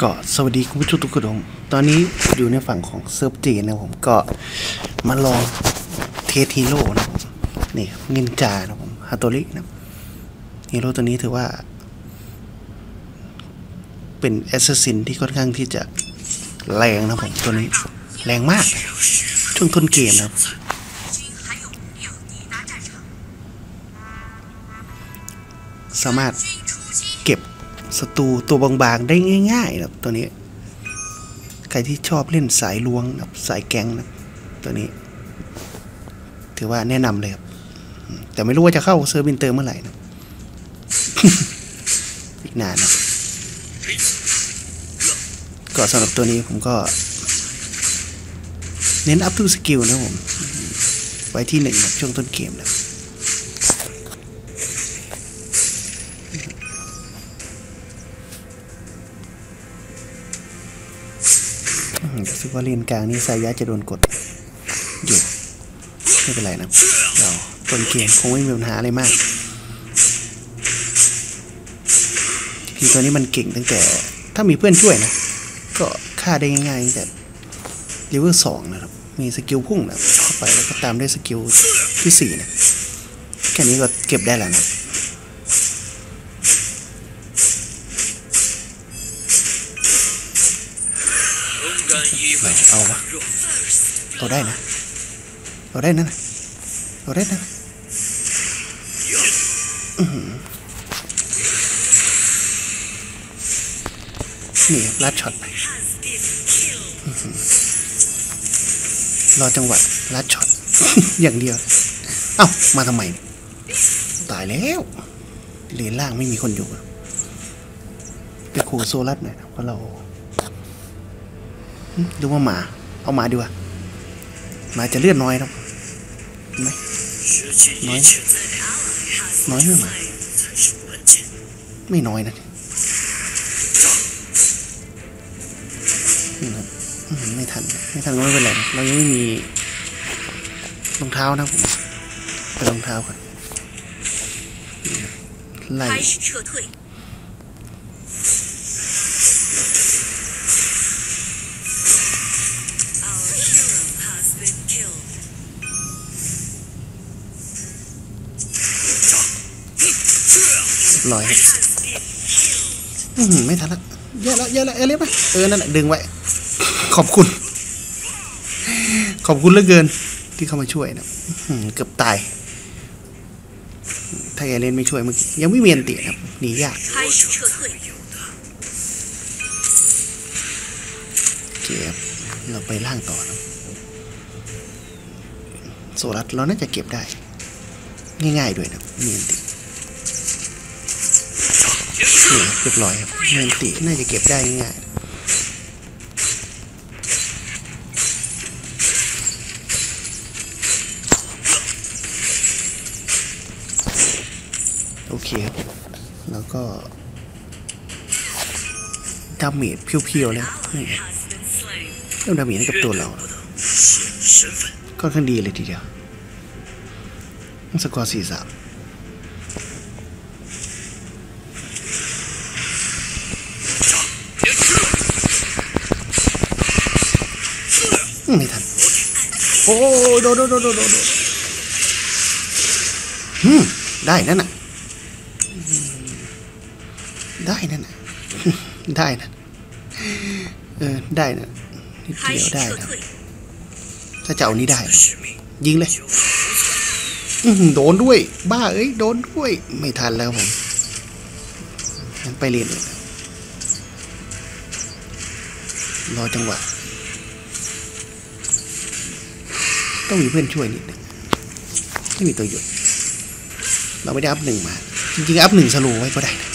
ก็สวัสดีคุณผู้ชมทุกคนตอนนี้อยู่ในฝั่งของเซิร์ฟจีนนะผมก็มาลองเทสฮีโร่นะผมนี่นินจานะผมฮาโตรินะฮีโร่ตัวนี้ถือว่า เป็นแอสซัสซินที่ค่อนข้างที่จะแรงนะผมตัวนี้ แรงมาก ช่วงต้นเกมนะครับสามารถเก็บ ศัตรูตัวบางๆได้ง่ายๆนะครับตัวนี้ ใครที่ชอบเล่นสายลวงนะสายแกงนะตัวนี้ ถือว่าแนะนำเลยครับ แต่ไม่รู้ว่าจะเข้าเซอร์ฟอินเตอร์เมื่อไหร่นะอีกนานนะก็สำหรับตัวนี้ผมก็ เน้นอัพทูสกิลนะผม ไว้ที่หนึ่งนะช่วงต้นเกมนะ สึกว่าเลนกลางนี่สายยะจะโดนกดอยู่ไม่เป็นไรนะเราต้นเกมคงไม่มีปัญหาอะไรมากทีตัวนี้มันเก่งตั้งแต่ถ้ามีเพื่อนช่วยนะ ก็ฆ่าได้ง่ายๆตั้งแต่เลเวลสองนะครับ มีสกิลพุ่งนะเข้าไปแล้วก็ตามด้วยสกิลที่สี่นะแค่นี้ก็เก็บได้แล้วนะ เราเอาวะเอาได้นะเอาได้นะเอาได้นะหนี่ลัดช็อตไปรอจังหวะลัดช็อต อย่างเดียว เอ้า มาทำไม ตายแล้วเลนล่างไม่มีคนอยู่ไปขู่โซลัดหน่อยเพราะเรา ดูว่าหมา เอาหมาดีกว่าหมาจะเลือดน้อยครับเห็นไหมน้อยน้อยไม่หมาไม่น้อยนะนี่ครับไม่ทัน ไม่ทันก็ไม่เป็นไรเรายังไม่มีรองเท้านะผมไปรองเท้าก่อนไล่ บร้อยไม่ทันละเยอะแล้วเยอะแล้วเอเลียบเออนั่นแหละดึงไว้ ขอบคุณ ขอบคุณเหลือเกิน ที่เข้ามาช่วยนะเกือบตาย ถ้าเอเลียนไม่ช่วยมึงยังไม่เวียนตีครับหนียากเก็บเราไปล่างต่อนะโซลัสเราน่าจะเก็บได้ ง่ายๆด้วยนะเมียนติ นี่ครับเรียบร้อยครับเมียนติน่าจะเก็บได้ง่ายโอเคครับ แล้วก็ดาเมจเพียวๆแล้วนี่ครับเริ่มดาเมจให้กับตัวเราค่อนข้างดีเลยทีเดียวสกอร์สี่สาม ไม่ทัน โอ้โดโดโดโดโดโดอืมได้นั่นน่ะ ได้นั่นน่ะ ได้นะเออ ได้นะนิดเดียวได้นะถ้าจะเอานี้ได้ ยิงเลยโดนด้วย บ้าเอ้ย โดนด้วย ไม่ทันแล้วผมไปเรียนเลยรอจังหวะ ต้องมีเพื่อนช่วยนิดนึงไม่มีตัวหยุด เราไม่ได้อัพหนึ่งมา จริงๆอัพหนึ่งสโลไว้ก็ได้นะ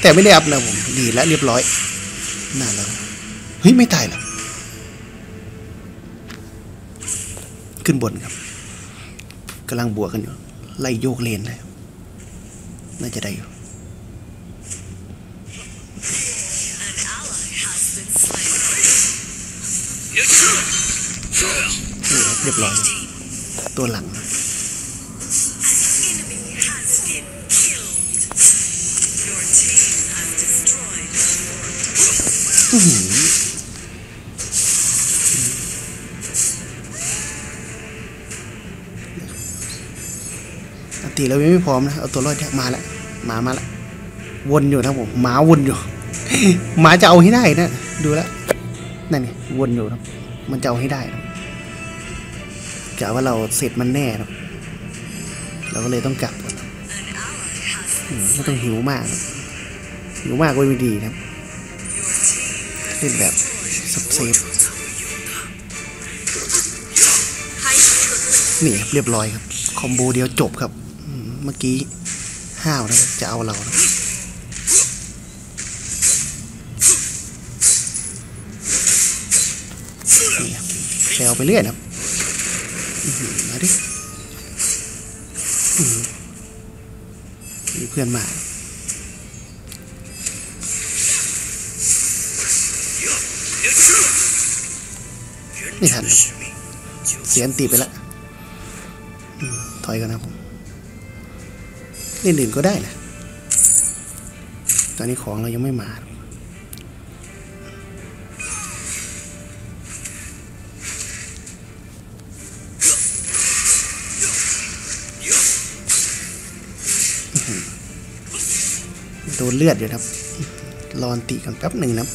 แต่ไม่ได้อัพแล้วผมดีแล้วเรียบร้อยน่าแล้วเฮ้ยไม่ตายหรอขึ้นบนครับกำลังบวกกันอยู่ไล่โยกเลนเลยน่าจะได้อยู่ เรียบร้อย ตัวหลัง อือหืออันตีเรายังไม่พร้อมนะเอาตัวรอดเนี่ยมาแล้วหมามาล้ววนอยู่นะผมหมาวนอยู่หมาจะเอาให้ได้นะดูแล้วนั่นไงวนอยู่นะมันจะเอาให้ได้นะ กะว่าเราเสร็จมันแน่นะเราก็เลยต้องกลับไม่ต้องหิวมาก หิวมากก็ไม่ดีนะครับเล่นแบบเซฟนี่เรียบร้อยครับ คอมโบเดียวจบครับ เมื่อกี้ห้าวนะจะเอาเรานะแซวไปเรื่อยนะครับ มาดิมีเพื่อนมาไม่ทันเสียนตีไปแล้วถอยกันนะผมเล่นอื่นก็ได้นะตอนนี้ของเรายังไม่มา ดนเลือดอยู่ครับ รอนตีกันแป๊บหนึ่งนะ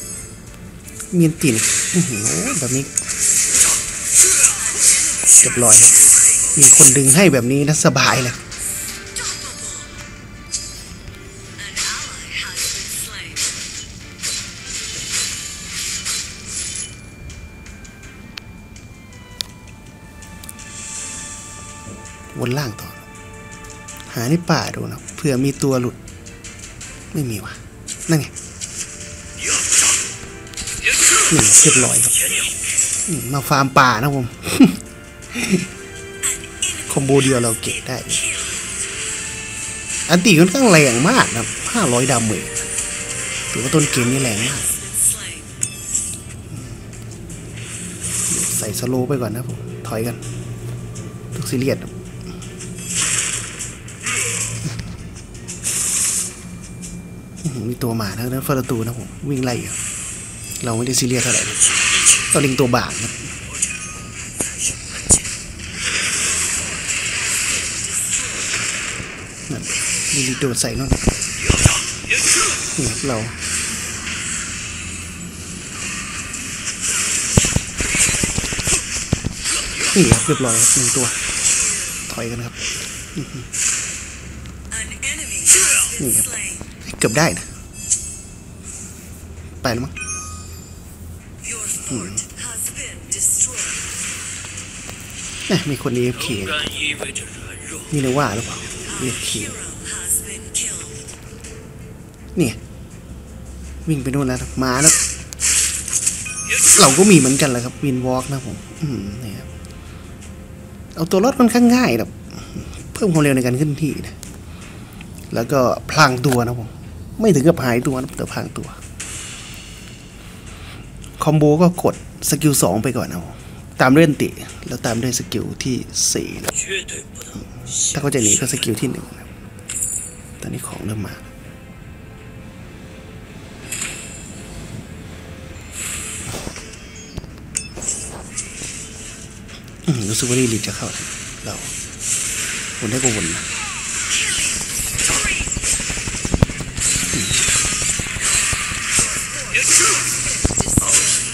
มีนตีนอื้อหือโอ้แบบนี้เรียบร้อยครับมีคนดึงให้แบบนี้นะสบายเลยวนล่างต่อ หาในป่าดูนะเผื่อมีตัวหลุด ไม่มีวะนั่นไงนี่เรียบร้อยครับมาฟาร์มป่านะผม คอมโบเดียวเราเก็บได้ อันตีค่อนข้างแรงมากนะห้าร้อยดาเมจถือว่าต้นเกมนี่แรงมากใส่สโลไปก่อนนะผม ถอยกันทุกซีเรียสครับ มีตัวหมานะนั้นฟาร์ตูนะผมวิ่งไล่อยู่เราไม่ได้ซีเรียสเท่าไหร่เราลิงตัวบางนะนั่นมีโดดใส่นั่นนี่ครับเรานี่ครับเรียบร้อยหนึ่งตัว ถอยกันครับนี่ครับ เกือบได้นะ ไปแล้วมั้งนี่มีคนเอฟเคนี่เลยว่าหรือเปล่าเอฟเคนี่วิ่งไปโน่นแล้วมาแล้ว เราก็มีเหมือนกันแหละครับวินวอล์กนะผมนี่ครับเอาตัวรถมันค่อนง่ายแบบเพิ่มความเร็วในการขึ้นที่นะแล้วก็พลังตัวนะผม ไม่ถึงกับหายตัวนะแต่พังตัว คอมโบก็กดสกิลสองไปก่อนเอาตามเล่นติ แล้วตามด้วยสกิลที่สี่นะถ้าเขาจะหนีก็สกิลที่หนึ่งนะตอนนี้ของเริ่มมารู้สึกว่ารีลิจะเข้าเราวนได้ก็วนนะ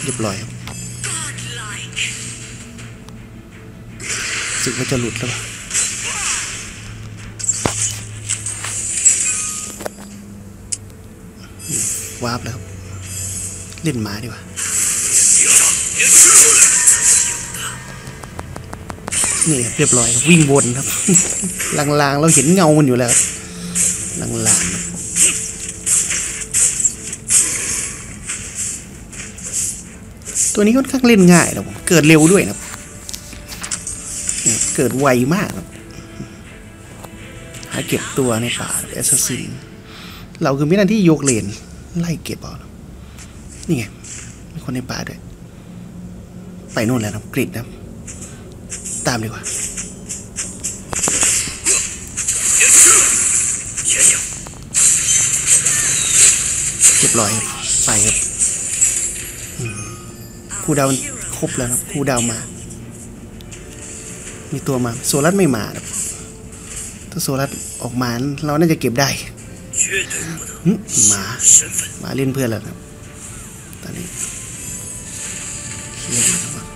เรียบร้อยครับรู้สึกว่าจะหลุดแล้วป่ะวาร์ปแล้วครับ เล่นหมาดีกว่า นี่เรียบร้อยวิ่งวนครับ ลางๆ เราเห็นเงามันอยู่แล้ว ลางๆ ตัวนี้ค่อนข้างเล่นง่ายนะผมเกิดเร็วด้วยนะครับเกิดไวมากครับหาเก็บตัวในป่าแอสซัสซินเราคือมีหน้าที่ยกเลน ไล่เก็บเอานี่ไงมีคนในป่าด้วย ไปนู่นแล้วนะกรีดนะตามดีกว่าเรียบร้อยไปครับ ครูดาวครบแล้วครับครูดาวมา มีตัวมา โซลัสไม่มาครับถ้าโซลัสออกมาเราน่าจะเก็บได้หมาหมาเล่นเพื่อนแล้วครับตอนนี้เล่นแล้วรับ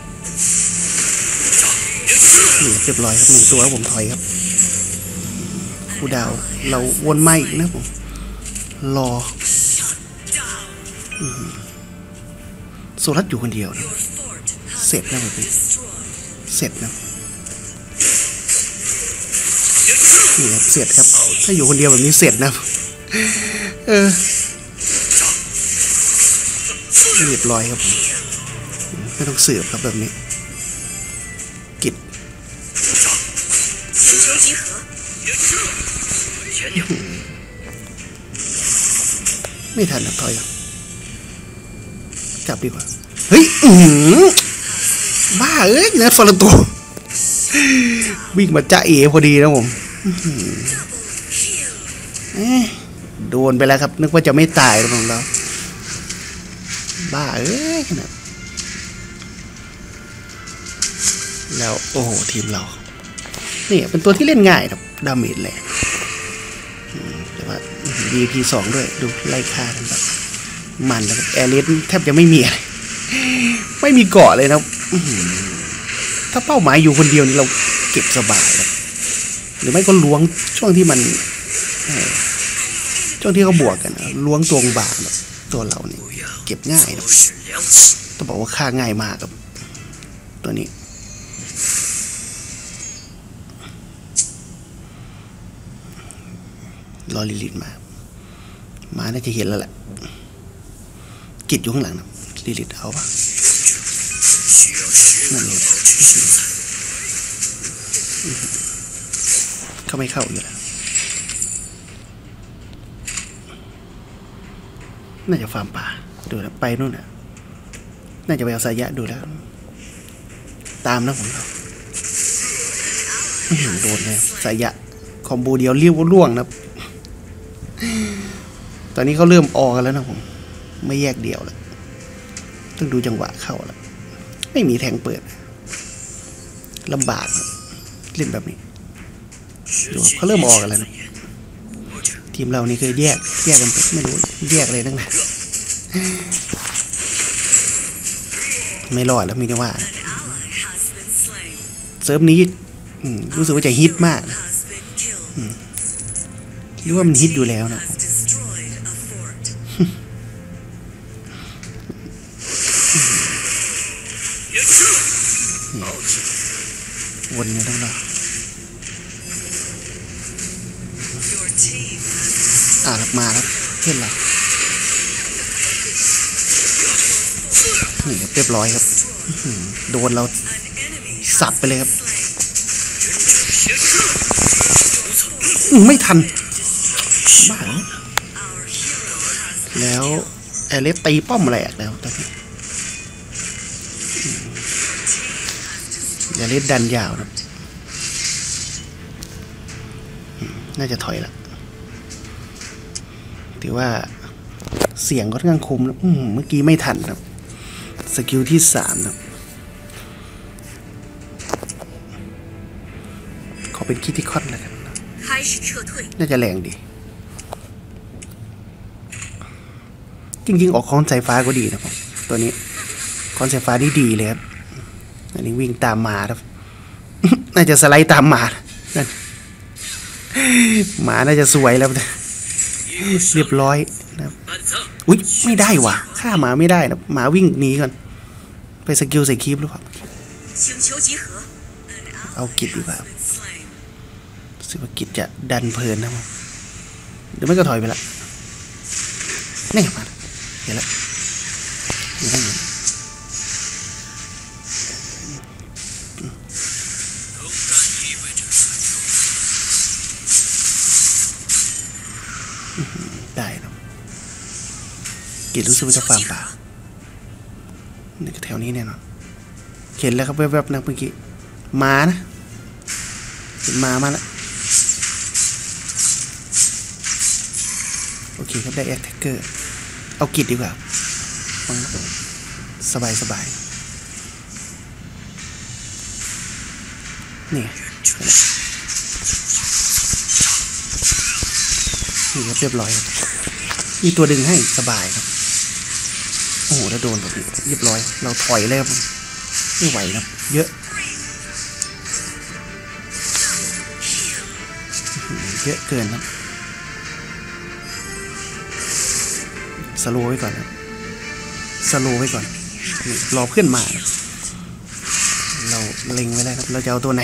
เรียบร้อยครับหนึ่งตัวผมถอยครับครูดาว เราวนไม่อีกนะผมรอ อื โซลัสอยู่คนเดียวเสร็จแล้วมันเป็เสร็จนะนี่ครับเสร็จครับ ถ้าอยู่คนเดียวแบบนี้เสร็จนะเออเรียบร้อยครับไม่ต้องเสือบครับแบบนี้ กิดไม่ทันนะถอยจับดีกว่า เฮ้ยอือหือบ้าเอ้ยเนื้อฟอร์ตัววิ่งมาจ้าเอพอดีนะผมโดนไปแล้วครับ นึกว่าจะไม่ตายของเราบ้าเอ้ยขนาดแล้วโอ้โหทีมเราเนี่ยเป็นตัวที่เล่นง่ายครับ ดาเมจแรงอืมแต่ว่า VP สองด้วย ดูไล่ฆ่ากันแบบมันนะครับแอร์เลสแทบจะไม่มีอะไร ไม่มีเกาะเลยนะถ้าเป้าหมายอยู่คนเดียวนี่เราเก็บสบายนะหรือไม่ก็ล้วงช่วงที่มันช่วงที่เขาบวกกันนะล้วงตวงบาแบบตัวเราเนี่ยเก็บง่ายนะต้องบอกว่าค่าง่ายมากครับ ตัวนี้รอลิลิตมา มาน่าจะเห็นแล้วแหละกิดอยู่ข้างหลังนะ ดีลิทเอาปะนั่นเอเขาไม่เข้าอยู่แล้วน่าจะฟาร์มป่าดูนะไปนู่นน่ะ น่าจะไปเอาสายะดูแล้ว ตามนะผมไม่เห็นโดนเลยสายะคอมโบเดียวเรียวล่วงนะตอนนี้เขาเริ่มออกันแล้วนะผม ไม่แยกเดี่ยวแล้ว ต้องดูจังหวะเข้าแล้วไม่มีแทงเปิดลำบากเล่นแบบนี้ดูเขาเริ่มออกกันแล้วนะทีมเรานี่เคยแยกแยกกันไปไม่รู้แยกเลยตั้งนานไม่รอดแล้วมีแต่ว่าเซิร์ฟนี้รู้สึกว่าจะฮิตมากหรือว่ามันฮิตอยู่แล้วนะ วนอยู่ตั้งนาน Your team has อ่าครับมาครับเพื่อนเรานี่เรียบร้อยครับ โดนเราสับไปเลยครับ ไม่ทันบ้าแล้วแอเลสตีป้อมแหลกแล้วตอนนี้ อย่าเล็ดดันยาวนะน่าจะถอยละถือว่าเสียงก็ค่อนข้างคมนะเมื่อกี้ไม่ทันครับสกิลที่สามครับขอเป็นคิติคอนแล้วกันน่าจะแรงดี จริงๆ ออกคอนสายฟ้าก็ดีนะครับ ตัวนี้คอนสายฟ้านี่ดีเลยครับ อันนี้วิ่งตามหมาครับ น่าจะสไลด์ตามหมาหมาน่าจะสวยแล้วเรียบร้อยนะครับอุ๊ยไม่ได้วะฆ่าหมาไม่ได้นะหมาวิ่งหนีก่อน ไปสกิลใส่คลิปหรือเปล่าเอากิจดีกว่าสึกว่ากิจจะดันเพลินนะมันเดี๋ยวม่ก็ถอยไปละนี่มาเดี๋ยวละเดี๋ยวละิจรู้สึกว่าจะฟาร์มป่าในแถวนี้แน่นอนเห็นแล้วครับแวบๆนะเมื่อกี้มานะเห็นมามาแล้วโอเคครับได้แอคแท็กเกอร์เอากิจดีกว่าสบายสบายนี่นี่ครับเรียบร้อยครับมีตัวดึงให้สบายครับ โอ้โหแล้วโดนแบบนี้เรียบร้อย เราถอยเลยครับไม่ไหวครับเยอะ เยอะเกินครับสโลว์ไว้ก่อนครับสโลว์ไว้ก่อน รอเพื่อนมา เราเล็งไว้แล้วครับ เราจะเอาตัวไหน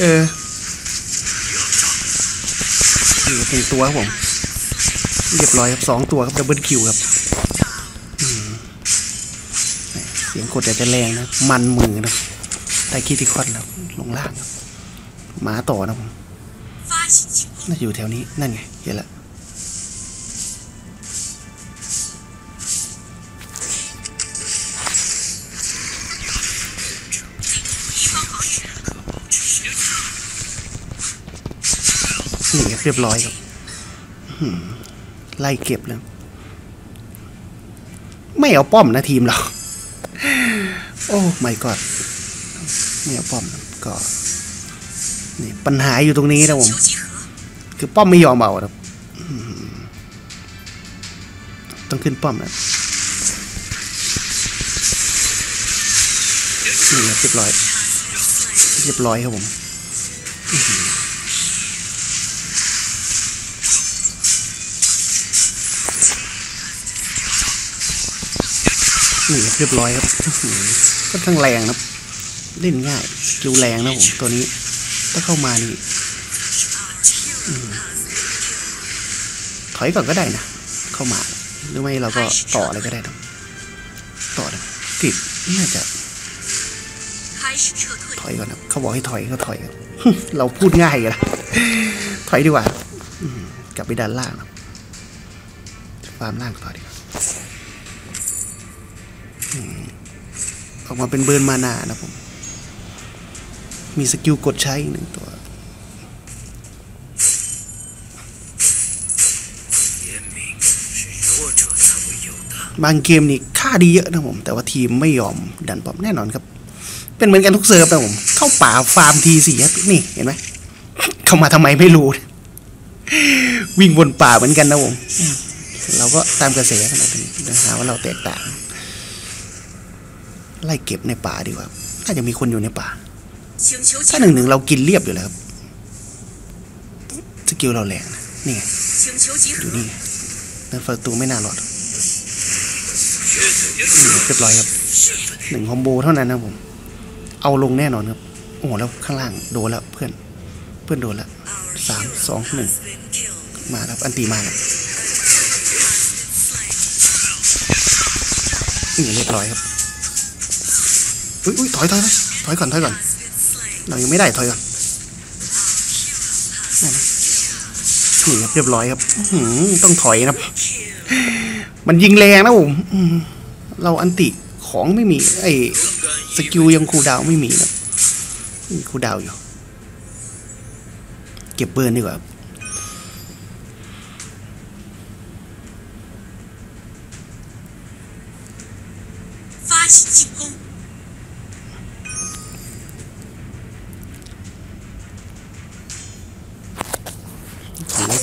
เออนี่หนึ่งตัวครับผม เรียบร้อยครับสองตัวครับดับเบิลคิวครับ กดแต่จะแรงนะ มันมือนะได้คิดที่คอนแล้วลงล่างหมาต่อนะผมน่าอยู่แถวนี้นั่นไงเห็นละหนี่เรียบร้อยครับไล่เก็บเลย ไม่เอาป้อมนะทีมเรา โอ้ไม่กอดเนี่ยป้อมก็นี่ปัญหาอยู่ตรงนี้นะผม คือป้อมไม่ยอมเบาครับต้องขึ้นป้อมนะนี่เรียบร้อย เรียบร้อยครับผม นี่เรียบร้อยครับก็ทั้งแรงนะเล่นง่ายสกิลแรงนะผมตัวนี้ ถ้าเข้ามานี่ถอยก่อนก็ได้นะ เข้ามา หรือไม่เราก็ต่ออะไรก็ได้นะต่อนะติดน่าจะ ถอยก่อนนะเขาบอกให้ถอยก็ถอย เราพูดง่ายกันถอยดีกว่า กลับไปด้านล่างนะฟาร์มล่างต่อดี ออกมาเป็นเบิร์นมานานะผม มีสกิลกดใช้อีกหนึ่งตัว บางเกมนี่ค่าดีเยอะนะผม แต่ว่าทีมไม่ยอมดันปอมแน่นอนครับ เป็นเหมือนกันทุกเซิร์ฟนะผม เข้าป่าฟาร์มทีสี่นี่เห็นไหมเข้ามาทำไมไม่รู้ วิ่งบนป่าเหมือนกันนะผม เราก็ตามกระแสกันนะหาว่าเราแตกต่าง ไล่เก็บในป่าดีกว่า น่าจะมีคนอยู่ในป่า ถ้าหนึ่งหนึ่งเรากินเรียบอยู่แล้วครับ สกิลเราแรงนี่ไง อยู่นี่นั่นประตูไม่น่ารอดเรียบร้อยครับหนึ่งคอมโบเท่านั้นนะผม เอาลงแน่นอนครับ โอ้แล้วข้างล่างโดนแล้วเพื่อน เพื่อนโดนแล้วสามสองหนึ่งมาครับ อันตีมาแรับนี่เรียบร้อยครับ อุ้ยอุ้ยถอยถอยถอยถอยก่อนถอยก่อนเรายังไม่ได้ถอยก่อนนี่ครับเรียบร้อยครับหืต้องถอยนะมันยิงแรงนะผมเราอันติของไม่มี ไอ้สกิลยังคูดาวไม่มีนะคูดาวอยู่ เก็บเบิร์นดีกว่า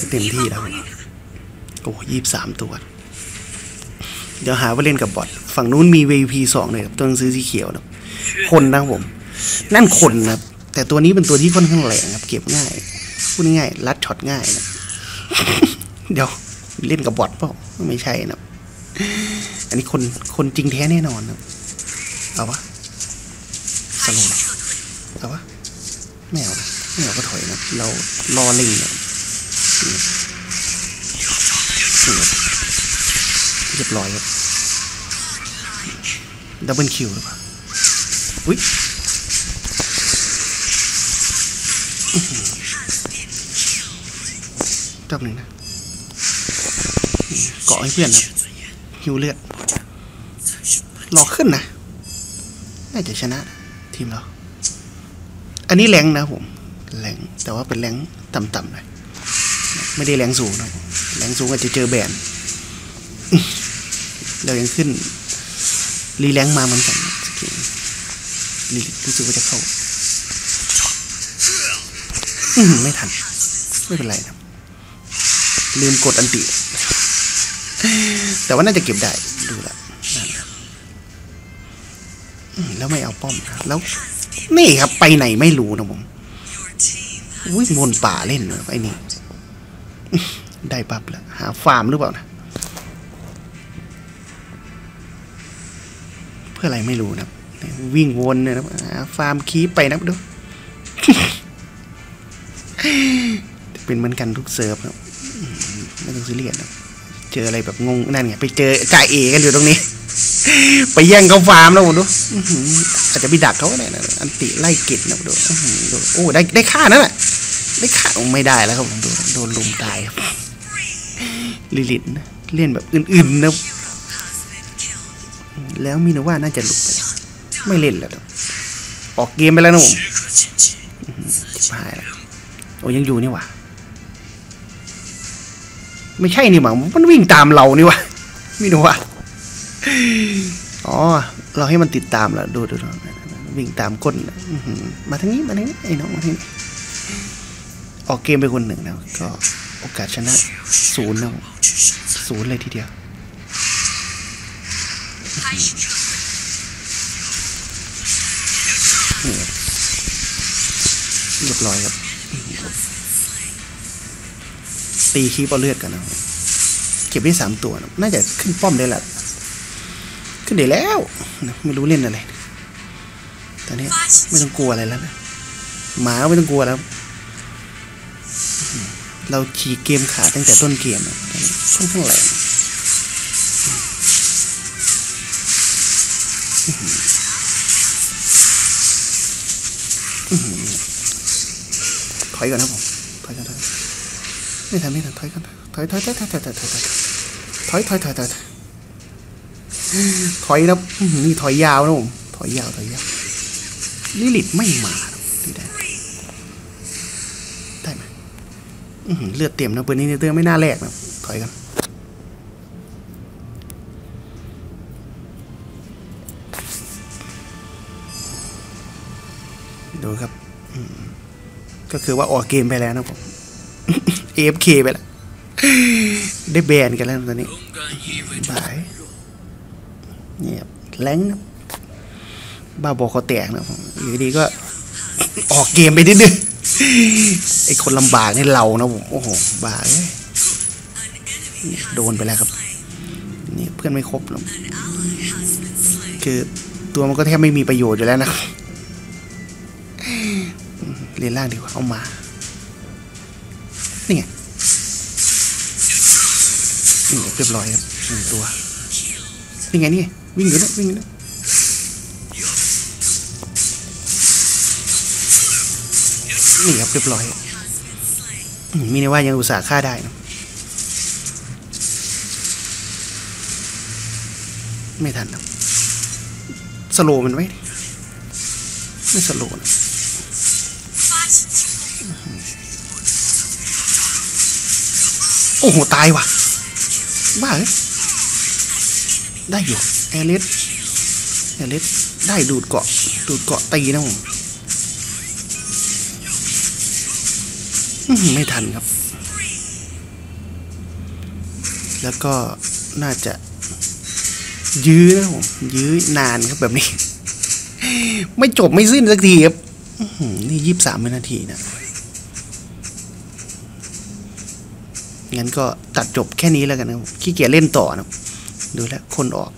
เต็มที่แล้วโอ้ยี่สามตัว เดี๋ยวหาว่าเล่นกับบอทฝั่งนู้นมีวีพีสองเลยครับตัวหนังสือสีเขียวนะคนนะผม นั่นคนนะแต่ตัวนี้เป็นตัวที่ค่อนข้างแรงครับ เก็บง่ายพูดง่ายลัดช็อตง่ายนะเดี๋ยวเล่นกับบอทเปล่าไม่ใช่นะอันนี้คนคนจริงแท้แน่นอนนะเอาวะสโลว์เอาวะไม่เอาไมวเอาก็ถอยนะเรารอลิงนะ เรียบร้อยครับดับเบิลคิวหรือเปล่าอุ้ยอื้อหือแป๊บหนึ่งนะเกาะให้เพื่อนครับฮิวเลือดรอขึ้นนะ น่าจะชนะ ทีมเรา อันนี้แรงนะผม แรงแต่ว่าเป็นแรงต่ำๆหน่อย ไม่ได้แรงสูงนะแรงสูงอาจจะเจอแบนเรายังขึ้น รีแรงมาเหมือนกันสกิลรีรู้สึกว่าจะเข้าไม่ทัน ไม่เป็นไรครับ ลืมกดอันติ แต่ว่าน่าจะเก็บได้ ดูแลวนั่นครับอืมแล้วไม่เอาป้อมนะแล้ว นี่ครับ ไปไหนไม่รู้นะผมวิ่งวนป่าเล่นเลยไอ้นี่ ได้ปั๊บแล้วหาฟาร์มหรือเปล่านะ เพื่ออะไรไม่รู้นะวิ่งวนเนี่ยนะหาฟาร์มคีไปนะดูเป็นเหมือนกันทุกเซิร์ฟครับไม่ต้องซีเรียสนะเจออะไรแบบงงนั่นไงไปเจอจ่าเอกันอยู่ตรงนี้ ไปแย่งเขาฟาร์มแล้วผมดูอาจจะไปดักเขาก็ได้นะอันติไล่ก็ดนะดูดูโอ้ได้ได้ฆ่านั่นแหละ ไม่ขาดลงไม่ได้แล้วครับผมโดนโดนลุมตายครับลิลิตเล่นแบบอื่นๆนะแล้วมินว่าน่าจะหลุดไปไม่เล่นแล้วออกเกมไปแล้วนะผมชิบหายแล้วโอ้ยังอยู่นี่วะไม่ใช่นี่หว่ามันวิ่งตามเรานี่วะมินว่าอ๋อ เราให้มันติดตามแล้วดูดูดูวิ่งตามก้นมาทางนี้มาทางนี้ไอ้น้องมาทางนี้ ออกเกมไปคนหนึ่งนะก็โอกาสชนะศูนย์นะศูนย์เลยทีเดียวเรียบร้อยครับ ตีคีบเอาเลือดกันนะเก็บได้สามตัวนะน่าจะขึ้นป้อมได้ละขึ้นเดี๋ยวแล้วนะไม่รู้เล่นอะไรตอนนี้ไม่ต้องกลัวอะไรแล้วนะหมาไม่ต้องกลัวแล้ว เราขี่เกมขาตั้งแต่ต้นเกมนะตอนนี้ค่อนข้างแรงถอยก่อนนะผมถอยก่อนถอยไม่ทันไม่ทันถอยก่อนถอยถอยถอยถอยถอยถอยถอยถอยถอยถอยถอยถอยถอยถอยนะอื้อหือนี่ถอยยาวนะผมถอยยาวถอยยาวลิลิตไม่มาดีได้ได้ไหมอื้อหือ เลือดเต็มนะปืนนี้เตือร์ไม่น่าแลกนะถอยกันดูครับ ก็คือว่าออกเกมไปแล้วนะผม AFK ไปแล้ว ได้แบนกันแล้วตอนนี้บายเงียบแรงนะบ้าบอขาแตกนะผมอยู่ดีก็ออกเกมไปนิดนึง ไอคนลำบากนี่เรานะผมโอ้โหบ้าเนี่โดนไปแล้วครับ นี่เพื่อนไม่ครบหรอกคือตัวมันก็แทบไม่มีประโยชน์อยู่แล้วนะเรียนล่างดีกว่าเอามา นี่ไงนี่เรียบร้อยครับหนึ่งตัว นี่ไงนี่วิ่งอยู่นะวิ่งอยู่นะ นี่ครับเรียบร้อยมีนว่ายังอุตส่าห์ฆ่าได้นะไม่ทันนะสโลมันไหมไม่สโลนะโอ้โห ตายว่ะ บ้าเลยได้อยู่แอลิสแอลิสได้ดูดเกาะ ดูดเกาะตีนะผม ไม่ทันครับ แล้วก็น่าจะ ยื้อนะผมยื้อนานครับแบบนี้ ไม่จบไม่สิ้นสักทีครับนี่ยี่สิบสามวินาทีนะงั้นก็ตัดจบแค่นี้แล้วกันนะครับขี้เกียจเล่นต่อนะดูแล้วคนออก